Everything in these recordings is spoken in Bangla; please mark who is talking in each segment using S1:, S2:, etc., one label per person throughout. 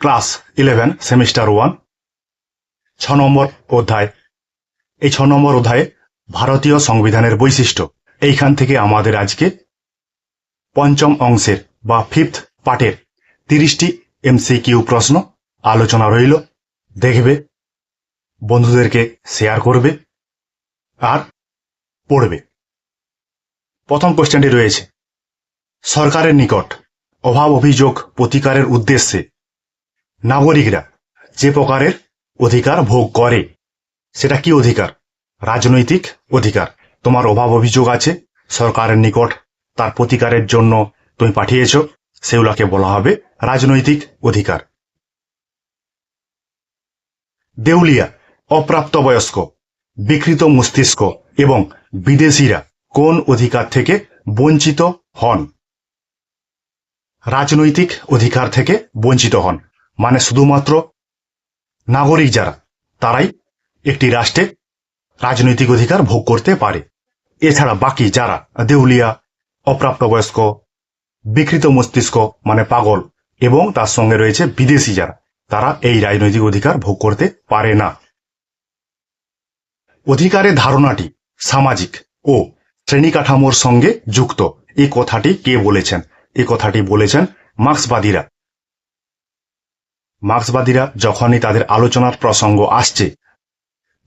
S1: ক্লাস ইলেভেন সেমিস্টার ওয়ান ছ নম্বর অধ্যায়। এই ছ নম্বর অধ্যায়ে ভারতীয় সংবিধানের বৈশিষ্ট্য। এইখান থেকে আমাদের আজকে পঞ্চম অংশের বা ফিফথ পার্টের তিরিশটি এমসিকিউ প্রশ্ন আলোচনা রইল। দেখবে, বন্ধুদেরকে শেয়ার করবে আর পড়বে। প্রথম কোশ্চেনটি রয়েছে, সরকারের নিকট অভাব অভিযোগ প্রতিকারের উদ্দেশ্যে নাগরিকরা যে প্রকারের অধিকার ভোগ করে, সেটা কি অধিকার? রাজনৈতিক অধিকার। তোমার অভাব অভিযোগ আছে, সরকারের নিকট তার প্রতিকারের জন্য তুমি পাঠিয়েছ, সেগুলাকে বলা হবে রাজনৈতিক অধিকার। দেউলিয়া, অপ্রাপ্তবয়স্ক, বিকৃত মস্তিষ্ক এবং বিদেশিরা কোন অধিকার থেকে বঞ্চিত হন? রাজনৈতিক অধিকার থেকে বঞ্চিত হন। মানে শুধুমাত্র নাগরিক যারা, তারাই একটি রাষ্ট্রে রাজনৈতিক অধিকার ভোগ করতে পারে। এছাড়া বাকি যারা, দেউলিয়া, অপ্রাপ্তবয়স্ক, বিকৃত মস্তিষ্ক মানে পাগল, এবং তার সঙ্গে রয়েছে বিদেশি যারা, তারা এই রাজনৈতিক অধিকার ভোগ করতে পারে না। অধিকারের ধারণাটি সামাজিক ও শ্রেণি কাঠামোর সঙ্গে যুক্ত। এই কথাটি কে বলেছেন? এই কথাটি বলেছেন মার্ক্সবাদীরা। মার্ক্সবাদীরা যখনই তাদের আলোচনার প্রসঙ্গ আসছে,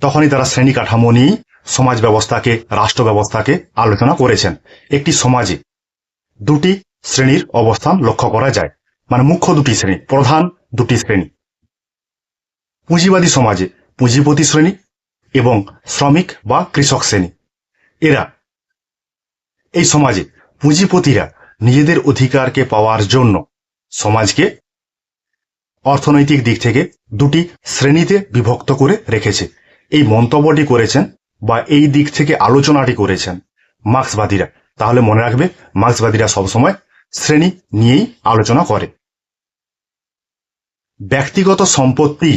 S1: তখনই তারা শ্রেণি কাঠামো নিয়েই সমাজ ব্যবস্থাকে, রাষ্ট্র ব্যবস্থাকে আলোচনা করেছেন। একটি সমাজে দুটি শ্রেণির অবস্থান লক্ষ্য করা যায়। মানে মুখ্য দুটি শ্রেণি, প্রধান দুটি শ্রেণি। পুঁজিবাদী সমাজে পুঁজিপতি শ্রেণি এবং শ্রমিক বা কৃষক শ্রেণি। এরা এই সমাজে পুঁজিপতিরা নিজেদের অধিকারকে পাওয়ার জন্য সমাজকে অর্থনৈতিক দিক থেকে দুটি শ্রেণীতে বিভক্ত করে রেখেছে। এই মন্তব্যটি করেছেন বা এই দিক থেকে আলোচনাটি করেছেন মার্ক্সবাদীরা। তাহলে মনে রাখবে, মার্ক্সবাদীরা সবসময় শ্রেণি নিয়েই আলোচনা করে। ব্যক্তিগত সম্পত্তি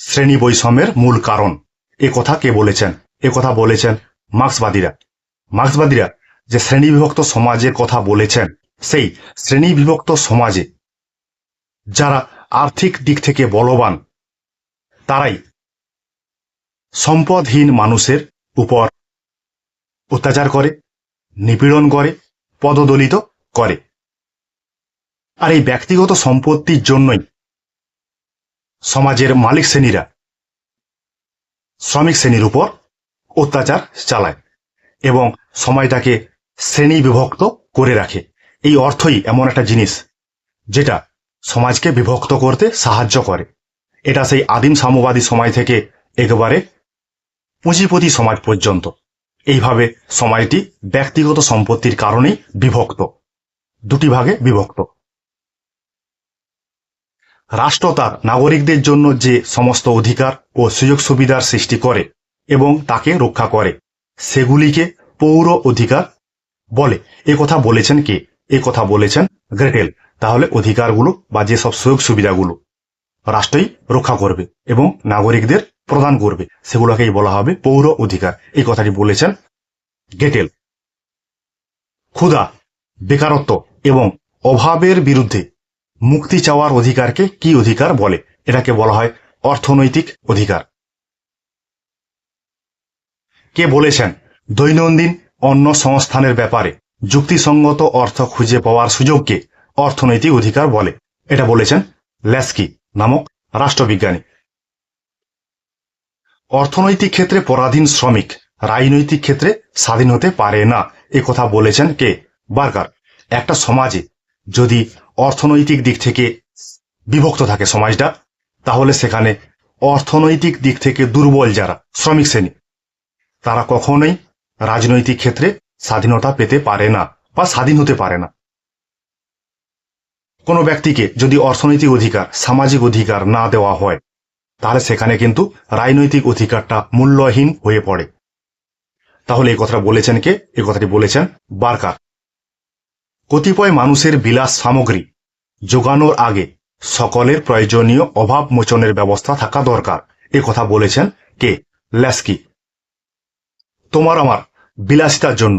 S1: শ্রেণি বৈষম্যের মূল কারণ। এ কথা কে বলেছেন? এ কথা বলেছেন মার্ক্সবাদীরা। মার্ক্সবাদীরা যে শ্রেণি বিভক্ত সমাজের কথা বলেছেন, সেই শ্রেণি বিভক্ত সমাজে যারা আর্থিক দিক থেকে বলবান। তারাই সম্পদহীন মানুষের উপর অত্যাচার করে, নিপীড়ন করে, পদদলিত করে। আর এই ব্যক্তিগত সম্পত্তির জন্যই সমাজের মালিক শ্রেণীরা শ্রমিক শ্রেণির উপর অত্যাচার চালায় এবং সময়টাকে শ্রেণি বিভক্ত করে রাখে। এই অর্থই এমন একটা জিনিস যেটা সমাজকে বিভক্ত করতে সাহায্য করে। এটা সেই আদিম সাম্যবাদী সময় থেকে একেবারে পুঁজিপতি সমাজ পর্যন্ত। এইভাবে সমাজটি ব্যক্তিগত সম্পত্তির কারণেই বিভক্ত। দুটি ভাগে বিভক্ত। রাষ্ট্র তার নাগরিকদের জন্য যে সমস্ত অধিকার ও সুযোগ সুবিধার সৃষ্টি করে এবং তাকে রক্ষা করে, সেগুলিকে পৌর অধিকার বলে। কথা বলেছেন কে? কথা বলেছেন গ্রেটেল। তাহলে অধিকারগুলো বা যেসব সুযোগ সুবিধাগুলো রাষ্ট্রই রক্ষা করবে এবং নাগরিকদের প্রদান করবে, সেগুলোকেই বলা হবে পৌর অধিকার। এই কথাটি বলেছেন গেটেল। ক্ষুধা, বেকারত্ব এবং অভাবের বিরুদ্ধে মুক্তি চাওয়ার অধিকারকে কি অধিকার বলে? এটাকে বলা হয় অর্থনৈতিক অধিকার। কে বলেছেন? দৈনন্দিন অন্য সংস্থানের ব্যাপারে যুক্তিসঙ্গত অর্থ খুঁজে পাওয়ার সুযোগকে অর্থনৈতিক অধিকার বলে। এটা বলেছেন ল্যাস্কি নামক রাষ্ট্রবিজ্ঞানী। অর্থনৈতিক ক্ষেত্রে পরাধীন শ্রমিক রাজনৈতিক ক্ষেত্রে স্বাধীন হতে পারে না। এ কথা বলেছেন কে? বার্কার একটা সমাজে যদি অর্থনৈতিক দিক থেকে বিভক্ত থাকে সমাজটা, তাহলে সেখানে অর্থনৈতিক দিক থেকে দুর্বল যারা, শ্রমিক শ্রেণি, তারা কখনোই রাজনৈতিক ক্ষেত্রে স্বাধীনতা পেতে পারে না বা স্বাধীন হতে পারে না। কোনো ব্যক্তিকে যদি অর্থনৈতিক অধিকার, সামাজিক অধিকার না দেওয়া হয়, তাহলে সেখানে কিন্তু রাজনৈতিক অধিকারটা মূল্যহীন হয়ে পড়ে। তাহলে এই কথাটা বলেছেন কে? এই কথাটি বলেছেন বার্কার। কতিপয় মানুষের বিলাস সামগ্রী যোগানোর আগে সকলের প্রয়োজনীয় অভাব মোচনের ব্যবস্থা থাকা দরকার। এ কথা বলেছেন কে? ল্যাস্কি। তোমার আমার বিলাসিতার জন্য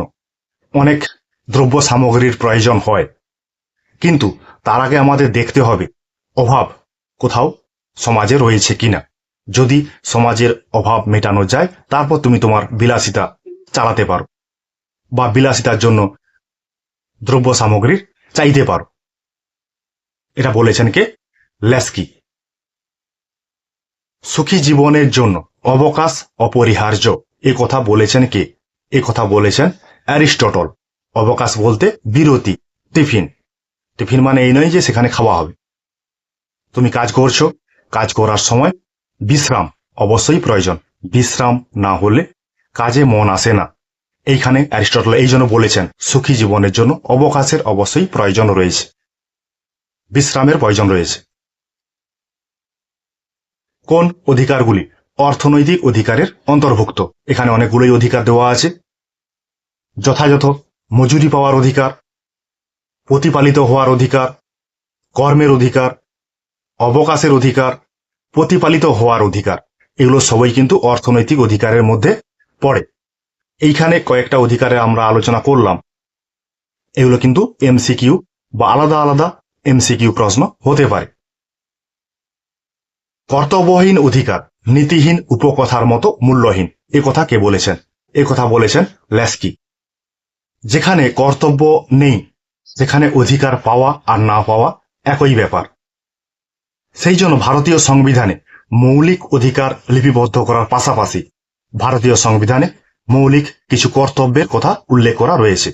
S1: অনেক দ্রব্য সামগ্রীর প্রয়োজন হয়। কিন্তু তার আগে আমাদের দেখতে হবে অভাব কোথাও সমাজে রয়েছে কিনা। যদি সমাজের অভাব মেটানো যায়, তারপর তুমি তোমার বিলাসিতা চালাতে পারো বা বিলাসিতার জন্য দ্রব্য সামগ্রীর চাইতে পারো। এটা বলেছেন কে? লেস্কি। সুখী জীবনের জন্য অবকাশ অপরিহার্য। এ কথা বলেছেন কে? এ কথা বলেছেন অ্যারিস্টটল। অবকাশ বলতে বিরতি, টিফিন। টিফিন মানে এই নয় যে সেখানে খাওয়া হবে। তুমি কাজ করছ, কাজ করার সময় বিশ্রাম অবশ্যই প্রয়োজন। বিশ্রাম না হলে কাজে মন আসে না। এইখানে অ্যারিস্টটল এই জন্য বলেছেন, সুখী জীবনের জন্য অবকাশের অবশ্যই প্রয়োজন রয়েছে। বিশ্রামের প্রয়োজন রয়েছে। কোন অধিকারগুলি? অর্থনৈতিক অধিকারের অন্তর্ভুক্ত। এখানে অনেকগুলোই অধিকার দেওয়া আছে। যথাযথ মজুরি পাওয়ার অধিকার প্রতিপালিত হওয়ার অধিকার, কর্মের অধিকার, অবকাশের অধিকার, প্রতিপালিত হওয়ার অধিকার, এগুলো সবই কিন্তু অর্থনৈতিক অধিকারের মধ্যে পড়ে। এইখানে কয়েকটা অধিকারে আমরা আলোচনা করলাম। এগুলো কিন্তু এমসিকিউ বা আলাদা আলাদা এমসিকিউ প্রশ্ন হতে পারে। কর্তব্যহীন অধিকার, নীতিহীন উপকথার মতো মূল্যহীন, এ কথা কে বলেছেন? এ কথা বলেছেন ল্যাস্কি। যেখানে কর্তব্য নেই সেখানে অধিকার পাওয়া আর না পাওয়া একই ব্যাপার। সেই জন্য ভারতীয় সংবিধানে মৌলিক অধিকার লিপিবদ্ধ করার পাশাপাশি ভারতীয় সংবিধানে মৌলিক কিছু কর্তব্যের কথা উল্লেখ করা রয়েছে।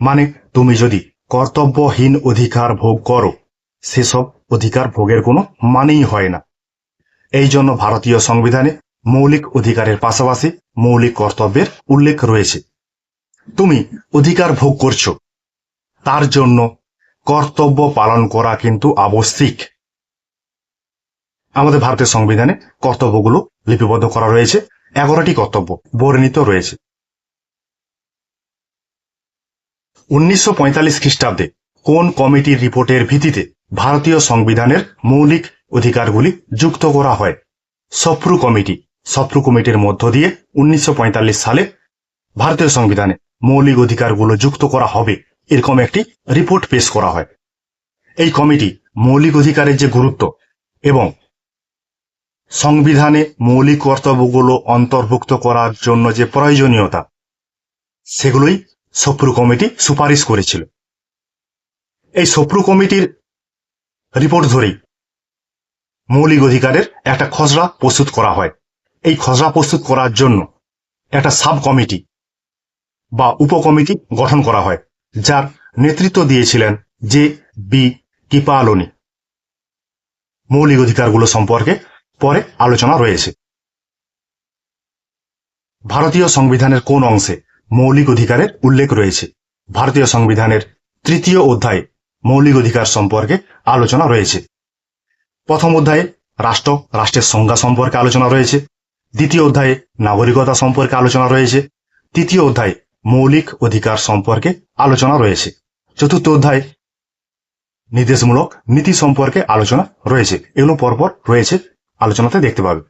S1: মানে তুমি যদি কর্তব্যহীন অধিকার ভোগ করো, সেসব অধিকার ভোগের কোনো মানেই হয় না। এই জন্য ভারতীয় সংবিধানে মৌলিক অধিকারের পাশাপাশি মৌলিক কর্তব্যের উল্লেখ রয়েছে। তুমি অধিকার ভোগ করছ তার জন্য কর্তব্য পালন করা কিন্তু আবশ্যিক। আমাদের ভারতের সংবিধানে কর্তব্যগুলো লিপিবদ্ধ করা রয়েছে, এগারোটি কর্তব্য বর্ণিত রয়েছে। উনিশশো পঁয়তাল্লিশ খ্রিস্টাব্দে কোন কমিটির রিপোর্টের ভিত্তিতে ভারতীয় সংবিধানের মৌলিক অধিকারগুলি যুক্ত করা হয়? সপ্রু কমিটি সপ্রু কমিটির মধ্য দিয়ে উনিশশো পঁয়তাল্লিশ সালে ভারতীয় সংবিধানে মৌলিক অধিকারগুলো যুক্ত করা হবে। এরকম একটি রিপোর্ট পেশ করা হয়। এই কমিটি মৌলিক অধিকারের যে গুরুত্ব এবং সংবিধানে মৌলিক কর্তব্যগুলো অন্তর্ভুক্ত করার জন্য যে প্রয়োজনীয়তা, সেগুলোই সপ্রু কমিটি সুপারিশ করেছিল। এই সপ্রু কমিটির রিপোর্ট ধরেই মৌলিক অধিকারের একটা খসড়া প্রস্তুত করা হয়। এই খসড়া প্রস্তুত করার জন্য একটা সাব কমিটি বা উপকমিটি গঠন করা হয়। যার নেতৃত্ব দিয়েছিলেন যে বি কিপালনি। মৌলিক অধিকারগুলো সম্পর্কে পরে আলোচনা রয়েছে। ভারতীয় সংবিধানের কোন অংশে মৌলিক অধিকারের উল্লেখ রয়েছে? ভারতীয় সংবিধানের তৃতীয় অধ্যায়ে মৌলিক অধিকার সম্পর্কে আলোচনা রয়েছে। প্রথম অধ্যায়ে রাষ্ট্র, রাষ্ট্রের সংজ্ঞা সম্পর্কে আলোচনা রয়েছে। দ্বিতীয় অধ্যায়ে নাগরিকতা সম্পর্কে আলোচনা রয়েছে। তৃতীয় অধ্যায়ে মৌলিক অধিকার সম্পর্কে আলোচনা রয়েছে। চতুর্থ অধ্যায়, নির্দেশমূলক নীতি সম্পর্কে আলোচনা রয়েছে। এগুলো পরপর রয়েছে, আলোচনাতে দেখতে পাবে।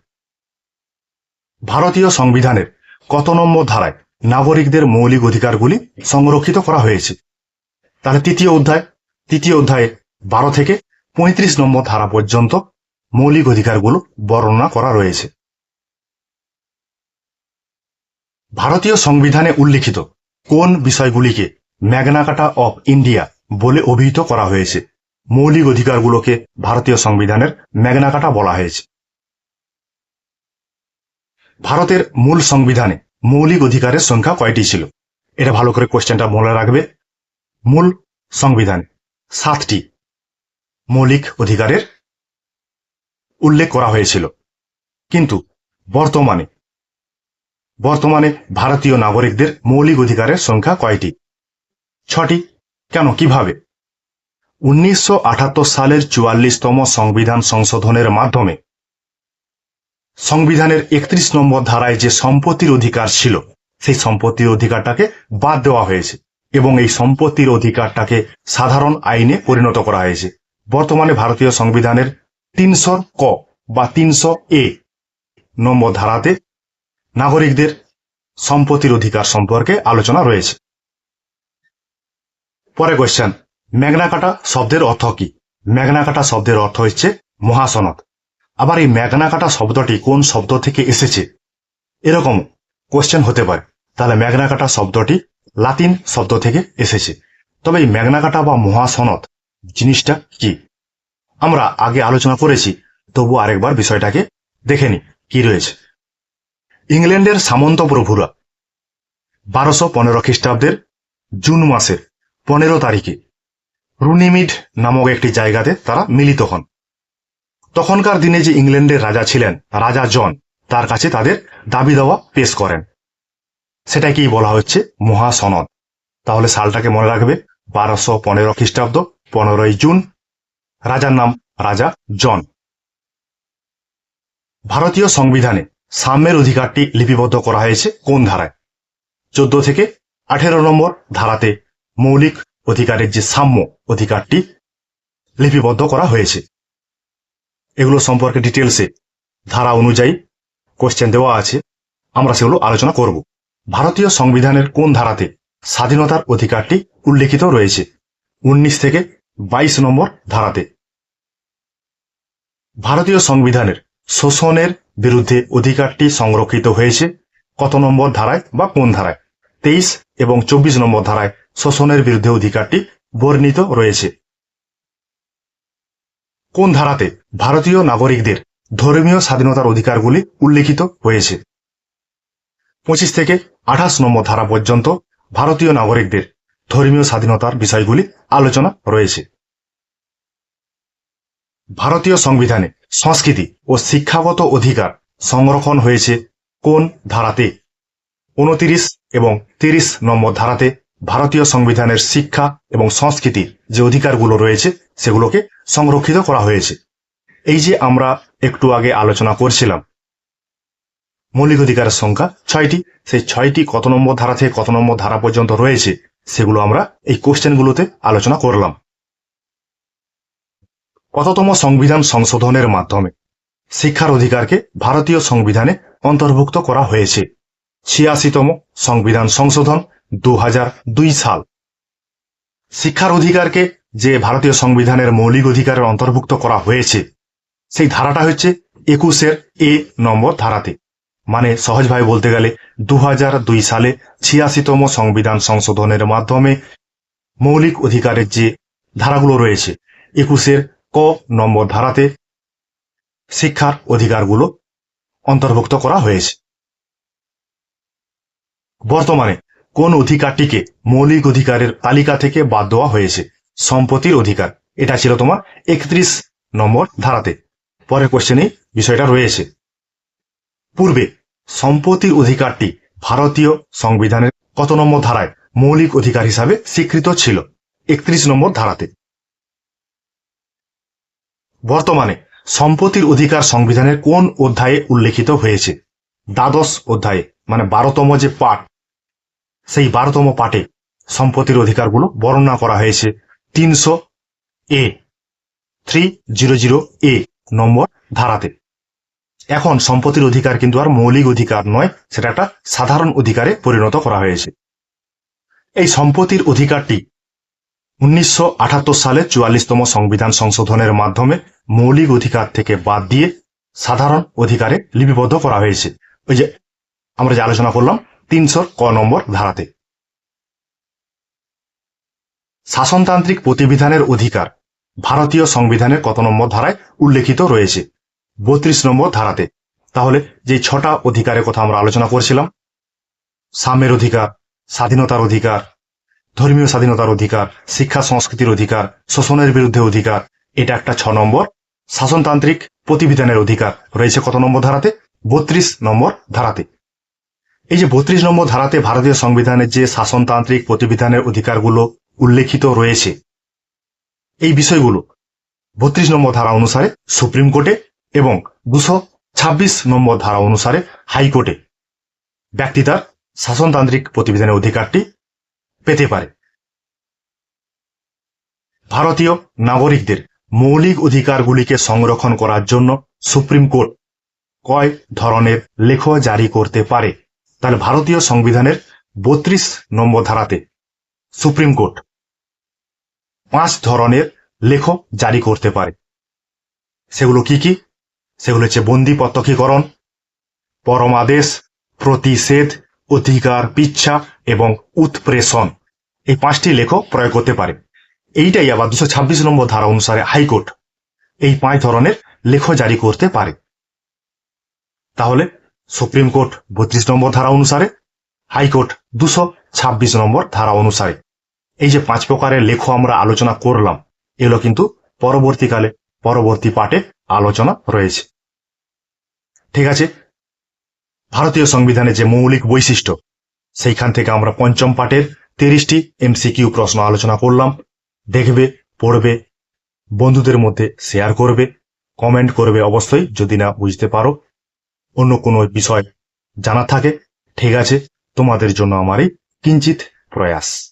S1: ভারতীয় সংবিধানের কত নম্বর ধারায় নাগরিকদের মৌলিক অধিকারগুলি সংরক্ষিত করা হয়েছে? তাহলে তৃতীয় অধ্যায়, তৃতীয় অধ্যায়ে বারো থেকে পঁয়ত্রিশ নম্বর ধারা পর্যন্ত মৌলিক অধিকারগুলো বর্ণনা করা রয়েছে। ভারতীয় সংবিধানে উল্লিখিত কোন বিষয়গুলিকে ম্যাগনাকাটা অফ ইন্ডিয়া বলে অভিহিত করা হয়েছে, মৌলিক অধিকারগুলোকে ভারতীয় সংবিধানের ম্যাগনাকাটা বলা হয়েছে। ভারতের মূল সংবিধানে মৌলিক অধিকারের সংখ্যা কয়টি ছিল? এটা ভালো করে কোশ্চেনটা মনে রাখবে। মূল সংবিধানে সাতটি মৌলিক অধিকারের উল্লেখ করা হয়েছিল। কিন্তু বর্তমানে বর্তমানে ভারতীয় নাগরিকদের মৌলিক অধিকারের সংখ্যা কয়টি? ছটি। কেন? কীভাবে? উনিশশো আটাত্তর সালের চুয়াল্লিশতম সংবিধান সংশোধনের মাধ্যমে সংবিধানের একত্রিশ নম্বর ধারায় যে সম্পত্তির অধিকার ছিল, সেই সম্পত্তির অধিকারটাকে বাদ দেওয়া হয়েছে এবং এই সম্পত্তির অধিকারটাকে সাধারণ আইনে পরিণত করা হয়েছে। বর্তমানে ভারতীয় সংবিধানের তিনশো ক বা তিনশো এ নম্বর ধারাতে নাগরিকদের সম্পত্তির অধিকার সম্পর্কে আলোচনা রয়েছে। পরে কোয়েশ্চেন ম্যাগনাকাটা শব্দের অর্থ কি? ম্যাগনাকাটা শব্দের অর্থ হচ্ছে মহাসনদ। আবার এই ম্যাগনা কাটা শব্দটি কোন শব্দ থেকে এসেছে? এরকম কোয়েশ্চেন হতে পারে। তাহলে ম্যাগনা কাটা শব্দটি লাতিন শব্দ থেকে এসেছে। তবে এই ম্যাগনা কাটা বা মহাসনদ জিনিসটা কি? আমরা আগে আলোচনা করেছি তবু আরেকবার বিষয়টাকে দেখে নি কি রয়েছে। ইংল্যান্ডের সামন্ত প্রভুরা। বারোশো পনেরো খ্রিস্টাব্দের জুন মাসের পনেরো তারিখে রুনিমিড নামক একটি জায়গাতে তারা মিলিত হন। তখনকার দিনে যে ইংল্যান্ডের রাজা ছিলেন, রাজা জন, তার কাছে তাদের দাবি দাওয়া পেশ করেন। সেটাকেই বলা হচ্ছে মহাসনদ। তাহলে সালটাকে মনে রাখবে, বারোশো পনেরো খ্রিস্টাব্দ, পনেরোই জুন। রাজার নাম রাজা জন। ভারতীয় সংবিধানে সাম্যের অধিকারটি লিপিবদ্ধ করা হয়েছে কোন ধারায়? চোদ্দ থেকে আঠেরো নম্বর ধারাতে মৌলিক অধিকারের যে সাম্য অধিকারটি লিপিবদ্ধ করা হয়েছে। এগুলো সম্পর্কে ডিটেলসে ধারা অনুযায়ী কোশ্চেন দেওয়া আছে। আমরা সেগুলো আলোচনা করব। ভারতীয় সংবিধানের কোন ধারাতে স্বাধীনতার অধিকারটি উল্লেখিত রয়েছে? উনিশ থেকে বাইশ নম্বর ধারাতে। ভারতীয় সংবিধানের শোষণের বিরুদ্ধে অধিকারটি সংরক্ষিত হয়েছে। কত নম্বর ধারায় বা কোন ধারায়? তেইশ এবং চব্বিশ নম্বর ধারায় শোষণের বিরুদ্ধে অধিকারটি বর্ণিত রয়েছে। কোন ধারাতে ভারতীয় নাগরিকদের ধর্মীয় স্বাধীনতার অধিকারগুলি উল্লেখিত হয়েছে? পঁচিশ থেকে আঠাশ নম্বর ধারা পর্যন্ত ভারতীয় নাগরিকদের ধর্মীয় স্বাধীনতার বিষয়গুলি আলোচনা রয়েছে। ভারতীয় সংবিধানে সংস্কৃতি ও শিক্ষাগত অধিকার সংরক্ষণ হয়েছে কোন ধারাতে? উনতিরিশ এবং তিরিশ নম্বর ধারাতে ভারতীয় সংবিধানের শিক্ষা এবং সংস্কৃতির যে অধিকারগুলো রয়েছে সেগুলোকে সংরক্ষিত করা হয়েছে। এই যে আমরা একটু আগে আলোচনা করছিলাম, মৌলিক অধিকারের সংখ্যা ছয়টি, সেই ছয়টি কত নম্বর ধারা থেকে কত নম্বর ধারা পর্যন্ত রয়েছে সেগুলো আমরা এই কোশ্চেনগুলোতে আলোচনা করলাম। কততম সংবিধান সংশোধনের মাধ্যমে শিক্ষার অধিকারকে ভারতীয় সংবিধানে অন্তর্ভুক্ত করা হয়েছে? ছিয়াশিতম সংবিধান সংশোধন দু সাল। শিক্ষার অধিকারকে যে ভারতীয় সংবিধানের মৌলিক অধিকারের অন্তর্ভুক্ত করা হয়েছে, সেই ধারাটা হচ্ছে একুশের এ নম্বর ধারাতে। মানে সহজভাবে বলতে গেলে দু দুই সালে ছিয়াশিতম সংবিধান সংশোধনের মাধ্যমে মৌলিক অধিকারের যে ধারাগুলো রয়েছে, একুশের ক নম্বর ধারাতে শিক্ষার অধিকারগুলো অন্তর্ভুক্ত করা হয়েছে। বর্তমানে কোন অধিকারটিকে মৌলিক অধিকারের তালিকা থেকে বাদ দেওয়া হয়েছে? সম্পত্তির অধিকার। এটা ছিল তোমার একত্রিশ নম্বর ধারাতে। পরের কোশ্চেনে বিষয়টা রয়েছে। পূর্বে সম্পত্তির অধিকারটি ভারতীয় সংবিধানের কত নম্বর ধারায় মৌলিক অধিকার হিসাবে স্বীকৃত ছিল? একত্রিশ নম্বর ধারাতে। বর্তমানে সম্পত্তির অধিকার সংবিধানের কোন অধ্যায়ে উল্লেখিত হয়েছে? দ্বাদশ অধ্যায়ে মানে বারোতম যে পাঠ, সেই বারোতম পাঠে সম্পত্তির অধিকারগুলো বর্ণনা করা হয়েছে। তিনশো A three zero zero A number ধারাতে। এখন সম্পত্তির অধিকার কিন্তু আর মৌলিক অধিকার নয়, সেটা একটা সাধারণ অধিকারে পরিণত করা হয়েছে। এই সম্পত্তির অধিকারটি উনিশশো আটাত্তর সালে চুয়াল্লিশতম সংবিধান সংশোধনের মাধ্যমে মৌলিক অধিকার থেকে বাদ দিয়ে সাধারণ অধিকারে লিপিবদ্ধ করা হয়েছে। ওই যে আমরা যে আলোচনা করলাম, তিনশো ক নম্বর ধারাতে। শাসনতান্ত্রিক প্রতিবিধানের অধিকার ভারতীয় সংবিধানের কত নম্বর ধারায় উল্লেখিত রয়েছে? বত্রিশ নম্বর ধারাতে। তাহলে যে ছটা অধিকারের কথা আমরা আলোচনা করছিলাম সাম্যের অধিকার, স্বাধীনতার অধিকার ধর্মীয় স্বাধীনতার অধিকার, শিক্ষা সংস্কৃতির অধিকার, শোষণের বিরুদ্ধে অধিকার, এটা একটা ছ নম্বর। শাসনতান্ত্রিক প্রতিবিধানের অধিকার রয়েছে কত নম্বর ধারাতে? বত্রিশ নম্বর ধারাতে। এই যে বত্রিশ নম্বর ধারাতে ভারতীয় সংবিধানের যে শাসনতান্ত্রিক প্রতিবিধানের অধিকারগুলো উল্লেখিত রয়েছে, এই বিষয়গুলো বত্রিশ নম্বর ধারা অনুসারে সুপ্রিম কোর্টে এবং দুশো ছাব্বিশ নম্বর ধারা অনুসারে হাইকোর্টে ব্যক্তি তার শাসনতান্ত্রিক প্রতিবিধানের অধিকারটি পেতে পারে। ভারতীয় নাগরিকদের মৌলিক অধিকারগুলিকে সংরক্ষণ করার জন্য সুপ্রিম কোর্ট কয় ধরনের লেখ জারি করতে পারে। তাহলে ভারতীয় সংবিধানের বত্রিশ নম্বর ধারাতে সুপ্রিম কোর্ট পাঁচ ধরনের লেখ জারি করতে পারে। সেগুলো কি কি? সেগুলো হচ্ছে বন্দি প্রত্যক্ষীকরণ পরমাদেশ, প্রতিষেধ অধিকার পিচ্ছা এবং উৎপ্রেষণ। এই পাঁচটি লেখক প্রয়োগ করতে পারে। এইটাই আবার দুশো ছাব্বিশ নম্বর ধারা অনুসারে হাইকোর্ট এই পাঁচ ধরনের লেখ জারি করতে পারে। তাহলে সুপ্রিম কোর্ট বত্রিশ নম্বর ধারা অনুসারে, হাইকোর্ট দুশো ছাব্বিশ নম্বর ধারা অনুসারে। এই যে পাঁচ প্রকারের লেখ আমরা আলোচনা করলাম, এগুলো কিন্তু পরবর্তীকালে, পরবর্তী পাঠে আলোচনা রয়েছে। ঠিক আছে? ভারতীয় সংবিধানের যে মৌলিক বৈশিষ্ট্য, সেইখান থেকে আমরা পঞ্চম পাঠের তিরিশটি এমসিকিউ প্রশ্ন আলোচনা করলাম। দেখবে, পড়বে, বন্ধুদের মধ্যে শেয়ার করবে কমেন্ট করবে অবশ্যই, যদি না বুঝতে পারো। অন্য কোনো বিষয় জানা থাকে, ঠিক আছে, তোমাদের জন্য আমার এই কিঞ্চিত প্রয়াস।